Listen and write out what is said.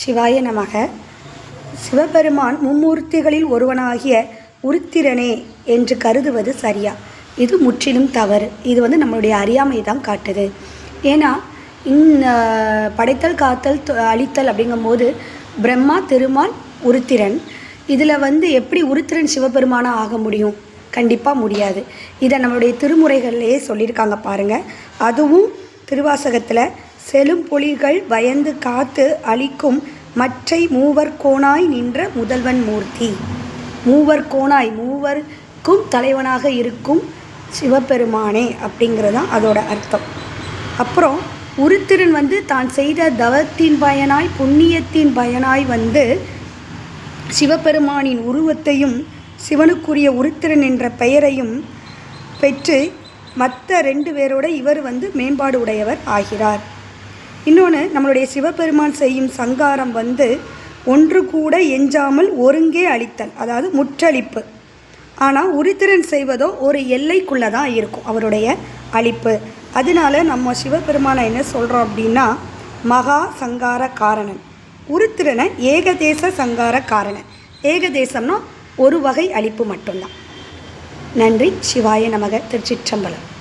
சிவாய நமக. சிவபெருமான் மும்மூர்த்திகளில் ஒருவனாகிய உருத்திரனே என்று கருதுவது சரியா? இது முற்றிலும் தவறு. இது வந்து நம்மளுடைய அறியாமை தான் காட்டுது. ஏன்னா இந் படைத்தல் காத்தல் அழித்தல் அப்படிங்கும்போது பிரம்மா திருமால் உருத்திரன். இதில் வந்து எப்படி உருத்திரன் சிவபெருமானாக ஆக முடியும்? கண்டிப்பாக முடியாது. இதை நம்மளுடைய திருமுறைகள்லேயே சொல்லியிருக்காங்க பாருங்கள் அதுவும் திருவாசகத்தில் செலும் பொலிகள் பயந்து காத்து அழிக்கும் மற்றை மூவர் கோணாய் நின்ற முதல்வன் மூர்த்தி. மூவர் கோணாய் மூவருக்கும் தலைவனாக இருக்கும் சிவபெருமானே அப்படிங்கிறதான் அதோட அர்த்தம். அப்புறம் உருத்திரன் வந்து தான் செய்த தவத்தின் பயனாய் புண்ணியத்தின் பயனாய் வந்து சிவபெருமானின் உருவத்தையும் சிவனுக்குரிய உருத்திரன் என்ற பெயரையும் பெற்று மற்ற ரெண்டு பேரோட இவர் வந்து மேம்பாடு உடையவர் ஆகிறார். இன்னொன்று நம்மளுடைய சிவபெருமான் செய்யும் சங்காரம் வந்து ஒன்று கூட எஞ்சாமல் ஒருங்கே அழித்தல் அதாவது முற்றழிப்பு. ஆனால் உரித்திரன் செய்வதோ ஒரு எல்லைக்குள்ளே தான் இருக்கும் அவருடைய அழிப்பு. அதனால நம்ம சிவபெருமானை என்ன சொல்கிறோம் அப்படின்னா மகா சங்கார காரணன் உருத்திரனை ஏகதேச சங்கார காரணன் ஏகதேசம்னா ஒரு வகை அழிப்பு மட்டும்தான். நன்றி. சிவாய நமக. திருச்சிற்றம்பலம்.